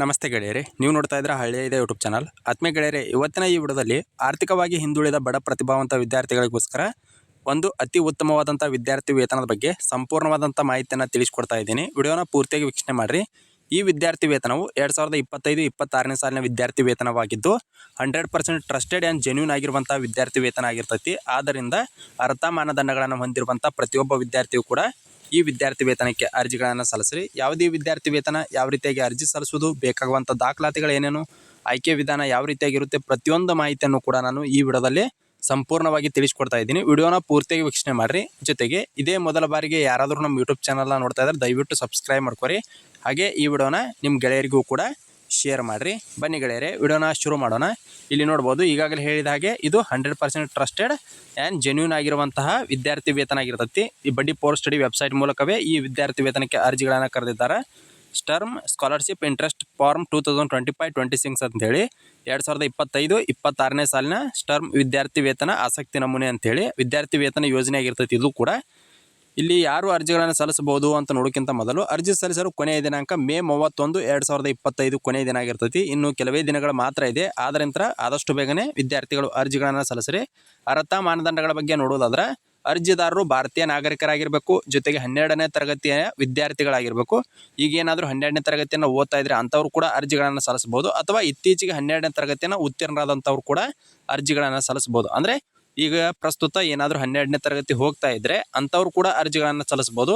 ನಮಸ್ತೆ ಗೆಳೆಯರೆ, ನೀವು ನೋಡ್ತಾ ಇದ್ರೆ ಹಳ್ಳಿಯ ಇದೆ ಯೂಟ್ಯೂಬ್ ಚಾನಲ್ ಆತ್ಮೀಯ ಗೆಳೆಯರೆ, ಇವತ್ತಿನ ಈ ವಿಡಿಯೋದಲ್ಲಿ ಆರ್ಥಿಕವಾಗಿ ಹಿಂದುಳಿದ ಬಡ ಪ್ರತಿಭಾವಂತ ವಿದ್ಯಾರ್ಥಿಗಳಿಗೋಸ್ಕರ ಒಂದು ಅತಿ ಉತ್ತಮವಾದಂಥ ವಿದ್ಯಾರ್ಥಿ ವೇತನದ ಬಗ್ಗೆ ಸಂಪೂರ್ಣವಾದಂಥ ಮಾಹಿತಿಯನ್ನು ತಿಳಿಸ್ಕೊಡ್ತಾ ಇದ್ದೀನಿ. ವಿಡಿಯೋನ ಪೂರ್ತಿಯಾಗಿ ವೀಕ್ಷಣೆ ಮಾಡಿರಿ. ಈ ವಿದ್ಯಾರ್ಥಿ ವೇತನವು ಎರಡು ಸಾವಿರದ ಇಪ್ಪತ್ತೈದು, ಇಪ್ಪತ್ತಾರನೇ ಸಾಲಿನ ವಿದ್ಯಾರ್ಥಿ ವೇತನವಾಗಿದ್ದು, hundred percent trusted and genuine ಆಗಿರುವಂಥ ವಿದ್ಯಾರ್ಥಿ ವೇತನ ಆಗಿರ್ತೈತಿ. ಆದ್ದರಿಂದ ಅರ್ಥ ಮಾನದಂಡಗಳನ್ನು ಹೊಂದಿರುವಂಥ ಪ್ರತಿಯೊಬ್ಬ ವಿದ್ಯಾರ್ಥಿಯು ಕೂಡ ಈ ವಿದ್ಯಾರ್ಥಿ ವೇತನಕ್ಕೆ ಅರ್ಜಿಗಳನ್ನು ಸಲ್ಲಿಸ್ರಿ. ಯಾವುದೇ ವಿದ್ಯಾರ್ಥಿ ವೇತನ ಯಾವ ರೀತಿಯಾಗಿ ಅರ್ಜಿ ಸಲ್ಲಿಸುವುದು ಬೇಕಾಗುವಂಥ ದಾಖಲಾತಿಗಳು ಏನೇನು, ಆಯ್ಕೆ ವಿಧಾನ ಯಾವ ರೀತಿಯಾಗಿರುತ್ತೆ ಪ್ರತಿಯೊಂದು ಮಾಹಿತಿಯನ್ನು ಕೂಡ ನಾನು ಈ ವಿಡಿಯೋದಲ್ಲಿ ಸಂಪೂರ್ಣವಾಗಿ ತಿಳಿಸ್ಕೊಡ್ತಾ ಇದ್ದೀನಿ. ವಿಡಿಯೋನ ಪೂರ್ತಿಯಾಗಿ ವೀಕ್ಷಣೆ ಮಾಡಿರಿ. ಜೊತೆಗೆ ಇದೇ ಮೊದಲ ಬಾರಿಗೆ ಯಾರಾದರೂ ನಮ್ಮ ಯೂಟ್ಯೂಬ್ ಚಾನಲ್ನ ನೋಡ್ತಾ ಇದ್ದಾರೆ ದಯವಿಟ್ಟು ಸಬ್ಸ್ಕ್ರೈಬ್ ಮಾಡ್ಕೊರಿ. ಹಾಗೆ ಈ ವಿಡಿಯೋನ ನಿಮ್ಮ ಗೆಳೆಯರಿಗೂ ಕೂಡ ಶೇರ್ ಮಾಡಿರಿ. ಬನ್ನಿ ಗೆಳೆಯರೆ, ವಿಡಿಯೋನ ಶುರು ಮಾಡೋಣ. ಇಲ್ಲಿ ನೋಡ್ಬೋದು, ಈಗಾಗಲೇ ಹೇಳಿದ ಹಾಗೆ ಇದು hundred percent trusted and genuine ಆಗಿರುವಂತಹ ವಿದ್ಯಾರ್ಥಿ ವೇತನ ಆಗಿರ್ತೈತಿ. ಈ ಬಡ್ಡಿ ಪೋರ್ ಸ್ಟಡಿ ವೆಬ್ಸೈಟ್ ಮೂಲಕವೇ ಈ ವಿದ್ಯಾರ್ಥಿ ವೇತನಕ್ಕೆ ಅರ್ಜಿಗಳನ್ನು ಕರೆದಿದ್ದಾರೆ. Sturm scholarship interest form two thousand twenty five twenty six ಅಂತೇಳಿ, ಎರಡು ಸಾವಿರದ ಇಪ್ಪತ್ತೈದು, ಇಪ್ಪತ್ತಾರನೇ ಸಾಲಿನ ಸ್ಟರ್ಮ್ ವಿದ್ಯಾರ್ಥಿ ವೇತನ ಆಸಕ್ತಿ ನಮೂನೆ ಅಂತೇಳಿ ವಿದ್ಯಾರ್ಥಿ ವೇತನ ಯೋಜನೆ ಆಗಿರ್ತೈತಿ ಇದು ಕೂಡ. ಇಲ್ಲಿ ಯಾರು ಅರ್ಜಿಗಳನ್ನು ಸಲ್ಲಿಸಬಹುದು ಅಂತ ನೋಡೋಕ್ಕಿಂತ ಮೊದಲು ಅರ್ಜಿ ಸಲ್ಲಿಸಲು ಕೊನೆಯ ದಿನಾಂಕ ಮೇ ಮೂವತ್ತೊಂದು, ಎರಡು ಸಾವಿರದ ಇಪ್ಪತ್ತೈದು ಕೊನೆಯ ದಿನ ಆಗಿರ್ತೈತಿ. ಇನ್ನು ಕೆಲವೇ ದಿನಗಳು ಮಾತ್ರ ಇದೆ. ಆದ್ರಿಂದ ಆದಷ್ಟು ಬೇಗನೆ ವಿದ್ಯಾರ್ಥಿಗಳು ಅರ್ಜಿಗಳನ್ನು ಸಲ್ಲಿಸ್ರಿ. ಅರ್ಹತಾ ಮಾನದಂಡಗಳ ಬಗ್ಗೆ ನೋಡುವುದಾದ್ರೆ ಅರ್ಜಿದಾರರು ಭಾರತೀಯ ನಾಗರಿಕರಾಗಿರಬೇಕು, ಜೊತೆಗೆ ಹನ್ನೆರಡನೇ ತರಗತಿಯ ವಿದ್ಯಾರ್ಥಿಗಳಾಗಿರಬೇಕು. ಈಗ ಏನಾದರೂ ಹನ್ನೆರಡನೇ ತರಗತಿಯನ್ನು ಓದ್ತಾ ಇದ್ರೆ ಅಂಥವ್ರು ಕೂಡ ಅರ್ಜಿಗಳನ್ನು ಸಲ್ಲಿಸಬಹುದು. ಅಥವಾ ಇತ್ತೀಚೆಗೆ ಹನ್ನೆರಡನೇ ತರಗತಿಯನ್ನು ಉತ್ತೀರ್ಣರಾದಂಥವ್ರು ಕೂಡ ಅರ್ಜಿಗಳನ್ನು ಸಲ್ಲಿಸಬಹುದು. ಅಂದರೆ ಈಗ ಪ್ರಸ್ತುತ ಏನಾದರೂ ಹನ್ನೆರಡನೇ ತರಗತಿ ಹೋಗ್ತಾ ಇದ್ದರೆ ಅಂಥವ್ರು ಕೂಡ ಅರ್ಜಿಗಳನ್ನು ಸಲ್ಲಿಸ್ಬೋದು.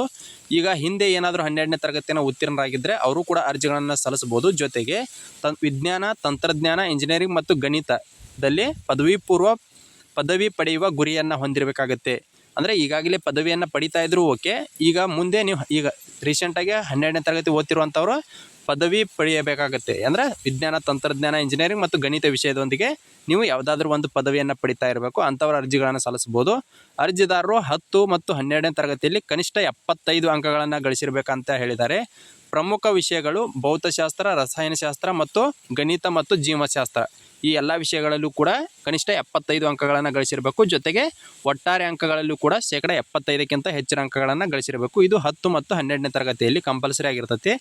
ಈಗ ಹಿಂದೆ ಏನಾದರೂ ಹನ್ನೆರಡನೇ ತರಗತಿಯನ್ನು ಉತ್ತೀರ್ಣರಾಗಿದ್ದರೆ ಅವರು ಕೂಡ ಅರ್ಜಿಗಳನ್ನು ಸಲ್ಲಿಸ್ಬೋದು. ಜೊತೆಗೆ ತನ್ ವಿಜ್ಞಾನ, ತಂತ್ರಜ್ಞಾನ ಇಂಜಿನಿಯರಿಂಗ್ ಮತ್ತು ಗಣಿತದಲ್ಲಿ ಪದವಿ ಪೂರ್ವ ಪದವಿ ಪಡೆಯುವ ಗುರಿಯನ್ನು ಹೊಂದಿರಬೇಕಾಗತ್ತೆ. ಅಂದರೆ ಈಗಾಗಲೇ ಪದವಿಯನ್ನು ಪಡಿತಾ ಇದ್ರೂ ಓಕೆ. ಈಗ ಮುಂದೆ ನೀವು, ಈಗ ರೀಸೆಂಟಾಗಿ ಹನ್ನೆರಡನೇ ತರಗತಿ ಓದ್ತಿರುವಂಥವ್ರು ಪದವಿ ಪಡೆಯಬೇಕಾಗತ್ತೆ. ಅಂದರೆ ವಿಜ್ಞಾನ, ತಂತ್ರಜ್ಞಾನ ಇಂಜಿನಿಯರಿಂಗ್ ಮತ್ತು ಗಣಿತ ವಿಷಯದೊಂದಿಗೆ ನೀವು ಯಾವುದಾದ್ರೂ ಒಂದು ಪದವಿಯನ್ನು ಪಡಿತಾ ಇರಬೇಕು, ಅಂಥವ್ರ ಅರ್ಜಿಗಳನ್ನು ಸಲ್ಲಿಸ್ಬೋದು ಅರ್ಜಿದಾರರು ಹತ್ತು ಮತ್ತು ಹನ್ನೆರಡನೇ ತರಗತಿಯಲ್ಲಿ ಕನಿಷ್ಠ ಎಪ್ಪತ್ತೈದು ಅಂಕಗಳನ್ನು ಗಳಿಸಿರ್ಬೇಕಂತ ಹೇಳಿದ್ದಾರೆ. ಪ್ರಮುಖ ವಿಷಯಗಳು ಭೌತಶಾಸ್ತ್ರ, ರಸಾಯನಶಾಸ್ತ್ರ ಮತ್ತು ಗಣಿತ ಮತ್ತು ಜೀವಶಾಸ್ತ್ರ. ಈ ಎಲ್ಲ ವಿಷಯಗಳಲ್ಲೂ ಕೂಡ ಕನಿಷ್ಠ ಎಪ್ಪತ್ತೈದು ಅಂಕಗಳನ್ನು ಗಳಿಸಿರಬೇಕು. ಜೊತೆಗೆ ಒಟ್ಟಾರೆ ಅಂಕಗಳಲ್ಲೂ ಕೂಡ ಶೇಕಡ ಎಪ್ಪತ್ತೈದಕ್ಕಿಂತ ಹೆಚ್ಚಿನ ಅಂಕಗಳನ್ನು ಗಳಿಸಿರಬೇಕು. ಇದು ಹತ್ತು ಮತ್ತು ಹನ್ನೆರಡನೇ ತರಗತಿಯಲ್ಲಿ ಕಂಪಲ್ಸರಿ ಆಗಿರ್ತೈತಿ.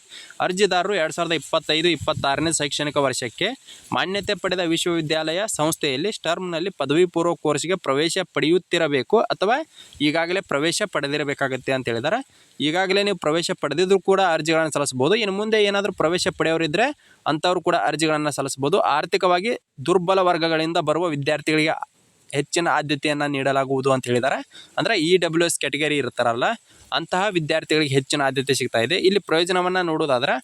ಅರ್ಜಿದಾರರು ಎರಡು ಸಾವಿರದ ಇಪ್ಪತ್ತೈದು, ಇಪ್ಪತ್ತಾರನೇ ಶೈಕ್ಷಣಿಕ ವರ್ಷಕ್ಕೆ ಮಾನ್ಯತೆ ಪಡೆದ ವಿಶ್ವವಿದ್ಯಾಲಯ ಸಂಸ್ಥೆಯಲ್ಲಿ ಸ್ಟರ್ಮ್ನಲ್ಲಿ ಪದವಿ ಪೂರ್ವ ಕೋರ್ಸ್ಗೆ ಪ್ರವೇಶ ಪಡೆಯುತ್ತಿರಬೇಕು ಅಥವಾ ಈಗಾಗಲೇ ಪ್ರವೇಶ ಪಡೆದಿರಬೇಕಾಗತ್ತೆ ಅಂತ ಹೇಳಿದ್ದಾರೆ ಈಗಾಗಲೇ ನೀವು ಪ್ರವೇಶ ಪಡೆದಿದ್ರು ಕೂಡ ಅರ್ಜಿಗಳನ್ನು ಸಲ್ಲಿಸ್ಬೋದು ಇನ್ನು ಮುಂದೆ ಏನಾದರೂ ಪ್ರವೇಶ ಪಡೆಯೋರಿದ್ದರೆ ಅಂಥವ್ರು ಕೂಡ ಅರ್ಜಿಗಳನ್ನು ಸಲ್ಲಿಸ್ಬೋದು ಆರ್ಥಿಕವಾಗಿ ದುರ್ಬಲ ವರ್ಗಗಳಿಂದ ಬರುವ ವಿದ್ಯಾರ್ಥಿಗಳಿಗೆ ಹೆಚ್ಚಿನ ಆದ್ಯತೆಯನ್ನು ನೀಡಲಾಗುವುದು ಅಂತ ಹೇಳಿದ್ದಾರೆ. ಅಂದರೆ ಇ ಡಬ್ಲ್ಯೂ ಎಸ್ ಕ್ಯಾಟಗರಿ ಇರ್ತಾರಲ್ಲ, ಅಂತಹ ವಿದ್ಯಾರ್ಥಿಗಳಿಗೆ ಹೆಚ್ಚಿನ ಆದ್ಯತೆ ಸಿಗ್ತಾ ಇದೆ. ಇಲ್ಲಿ ಪ್ರಯೋಜನವನ್ನು ನೋಡೋದಾದ್ರೆ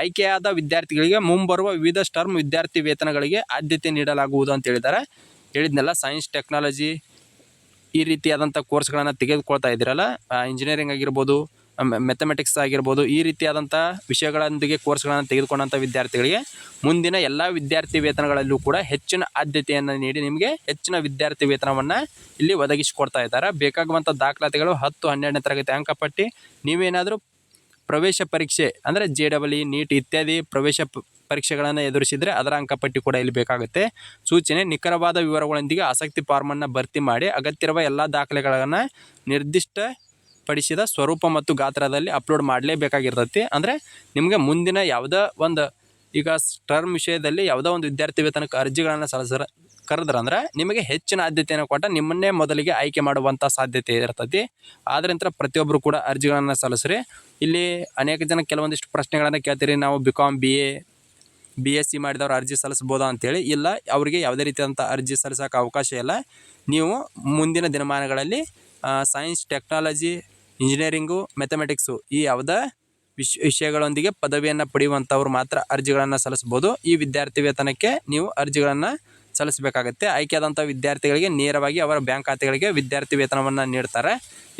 ಆಯ್ಕೆಯಾದ ವಿದ್ಯಾರ್ಥಿಗಳಿಗೆ ಮುಂಬರುವ ವಿವಿಧ ಸ್ಟರ್ಮ್ ವಿದ್ಯಾರ್ಥಿ ವೇತನಗಳಿಗೆ ಆದ್ಯತೆ ನೀಡಲಾಗುವುದು ಅಂತ ಹೇಳಿದ್ದಾರೆ. ಹೇಳಿದ್ನೆಲ್ಲ ಸೈನ್ಸ್ ಟೆಕ್ನಾಲಜಿ ಈ ರೀತಿಯಾದಂಥ ಕೋರ್ಸ್ಗಳನ್ನು ತೆಗೆದುಕೊಳ್ತಾ ಇದ್ದೀರಲ್ಲ ಇಂಜಿನಿಯರಿಂಗ್ ಆಗಿರ್ಬೋದು ಮೆಥಮೆಟಿಕ್ಸ್ ಆಗಿರ್ಬೋದು, ಈ ರೀತಿಯಾದಂಥ ವಿಷಯಗಳೊಂದಿಗೆ ಕೋರ್ಸ್ಗಳನ್ನು ತೆಗೆದುಕೊಂಡಂಥ ವಿದ್ಯಾರ್ಥಿಗಳಿಗೆ ಮುಂದಿನ ಎಲ್ಲ ವಿದ್ಯಾರ್ಥಿ ವೇತನಗಳಲ್ಲೂ ಕೂಡ ಹೆಚ್ಚಿನ ಆದ್ಯತೆಯನ್ನು ನೀಡಿ ನಿಮಗೆ ಹೆಚ್ಚಿನ ವಿದ್ಯಾರ್ಥಿ ವೇತನವನ್ನು ಇಲ್ಲಿ ಒದಗಿಸಿಕೊಡ್ತಾ ಇದ್ದಾರೆ. ಬೇಕಾಗುವಂಥ ದಾಖಲಾತಿಗಳು ಹತ್ತು, ಹನ್ನೆರಡನೇ ತರಗತಿ ಅಂಕಪಟ್ಟಿ ನೀವೇನಾದರೂ ಪ್ರವೇಶ ಪರೀಕ್ಷೆ ಅಂದರೆ ಜೆ ಡಬಲ್ ಇ ನೀಟ್ ಇತ್ಯಾದಿ ಪ್ರವೇಶ ಪರೀಕ್ಷೆಗಳನ್ನು ಎದುರಿಸಿದರೆ ಅದರ ಅಂಕಪಟ್ಟಿ ಕೂಡ ಇಲ್ಲಿ ಬೇಕಾಗುತ್ತೆ. ಸೂಚನೆ, ನಿಖರವಾದ ವಿವರಗಳೊಂದಿಗೆ ಆಸಕ್ತಿ ಫಾರ್ಮನ್ನು ಭರ್ತಿ ಮಾಡಿ ಅಗತ್ಯವಿರುವ ಎಲ್ಲ ದಾಖಲೆಗಳನ್ನು ನಿರ್ದಿಷ್ಟ ಪಡಿಸಿದ ಸ್ವರೂಪ ಮತ್ತು ಗಾತ್ರದಲ್ಲಿ ಅಪ್ಲೋಡ್ ಮಾಡಲೇಬೇಕಾಗಿರ್ತೈತಿ. ಅಂದರೆ ನಿಮಗೆ ಮುಂದಿನ ಯಾವುದೋ ಒಂದು, ಈಗ ಟರ್ಮ್ ವಿಷಯದಲ್ಲಿ ಯಾವುದೋ ಒಂದು ವಿದ್ಯಾರ್ಥಿ ವೇತನಕ್ಕೆ ಅರ್ಜಿಗಳನ್ನು ಸಲ್ಲಿಸ್ರ ಕರೆದ್ರಂದ್ರೆ ನಿಮಗೆ ಹೆಚ್ಚಿನ ಆದ್ಯತೆಯನ್ನು ಕೊಟ್ಟ ನಿಮ್ಮನ್ನೇ ಮೊದಲಿಗೆ ಆಯ್ಕೆ ಮಾಡುವಂಥ ಸಾಧ್ಯತೆ ಇರ್ತೈತಿ. ಆದ್ರಿಂದ ಪ್ರತಿಯೊಬ್ಬರು ಕೂಡ ಅರ್ಜಿಗಳನ್ನು ಸಲ್ಲಿಸ್ರಿ. ಇಲ್ಲಿ ಅನೇಕ ಜನ ಕೆಲವೊಂದಿಷ್ಟು ಪ್ರಶ್ನೆಗಳನ್ನು ಕೇಳ್ತೀರಿ. ನಾವು B com B A B S C ಮಾಡಿದವ್ರು ಅರ್ಜಿ ಸಲ್ಲಿಸ್ಬೋದಾ ಅಂತೇಳಿ. ಇಲ್ಲ, ಅವರಿಗೆ ಯಾವುದೇ ರೀತಿಯಾದಂಥ ಅರ್ಜಿ ಸಲ್ಲಿಸೋಕೆ ಅವಕಾಶ ಇಲ್ಲ. ನೀವು ಮುಂದಿನ ದಿನಮಾನಗಳಲ್ಲಿ ಸೈನ್ಸ್ ಟೆಕ್ನಾಲಜಿ ಇಂಜಿನಿಯರಿಂಗು ಮೆಥಮೆಟಿಕ್ಸು ಈ ಯಾವುದೇ ವಿಶ್ ವಿಷಯಗಳೊಂದಿಗೆ ಪದವಿಯನ್ನು ಪಡೆಯುವಂಥವ್ರು ಮಾತ್ರ ಅರ್ಜಿಗಳನ್ನು ಸಲ್ಲಿಸ್ಬೋದು. ಈ ವಿದ್ಯಾರ್ಥಿ ವೇತನಕ್ಕೆ ನೀವು ಅರ್ಜಿಗಳನ್ನು ಸಲ್ಲಿಸಬೇಕಾಗತ್ತೆ. ಆಯ್ಕೆಯಾದಂಥ ವಿದ್ಯಾರ್ಥಿಗಳಿಗೆ ನೇರವಾಗಿ ಅವರ ಬ್ಯಾಂಕ್ ಖಾತೆಗಳಿಗೆ ವಿದ್ಯಾರ್ಥಿ ವೇತನವನ್ನು ನೀಡ್ತಾರೆ.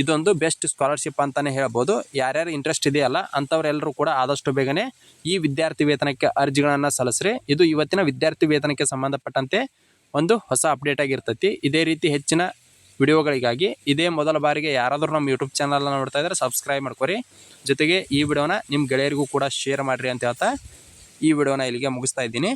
ಇದೊಂದು ಬೆಸ್ಟ್ ಸ್ಕಾಲರ್ಶಿಪ್ ಅಂತಲೇ ಹೇಳ್ಬೋದು. ಯಾರ್ಯಾರು ಇಂಟ್ರೆಸ್ಟ್ ಇದೆಯಲ್ಲ ಅಂಥವರೆಲ್ಲರೂ ಕೂಡ ಆದಷ್ಟು ಬೇಗನೆ ಈ ವಿದ್ಯಾರ್ಥಿ ವೇತನಕ್ಕೆ ಅರ್ಜಿಗಳನ್ನು ಸಲ್ಲಿಸ್ರಿ. ಇದು ಇವತ್ತಿನ ವಿದ್ಯಾರ್ಥಿ ವೇತನಕ್ಕೆ ಸಂಬಂಧಪಟ್ಟಂತೆ ಒಂದು ಹೊಸ ಅಪ್ಡೇಟ್ ಆಗಿರ್ತೈತಿ. ಇದೇ ರೀತಿ ಹೆಚ್ಚಿನ ವಿಡಿಯೋಗಳಿಗಾಗಿ ಇದೇ ಮೊದಲ ಬಾರಿಗೆ ಯಾರಾದರೂ ನಮ್ಮ ಯೂಟ್ಯೂಬ್ ಚಾನಲ್ನ ನೋಡ್ತಾ ಇದ್ದಾರೆ ಸಬ್ಸ್ಕ್ರೈಬ್ ಮಾಡ್ಕೊರಿ. ಜೊತೆಗೆ ಈ ವಿಡಿಯೋನ ನಿಮ್ಮ ಗೆಳೆಯರಿಗೂ ಕೂಡ ಶೇರ್ ಮಾಡಿರಿ ಅಂತ ಹೇಳ್ತಾ ಈ ವಿಡಿಯೋನ ಇಲ್ಲಿಗೆ ಮುಗಿಸ್ತಾ ಇದ್ದೀನಿ.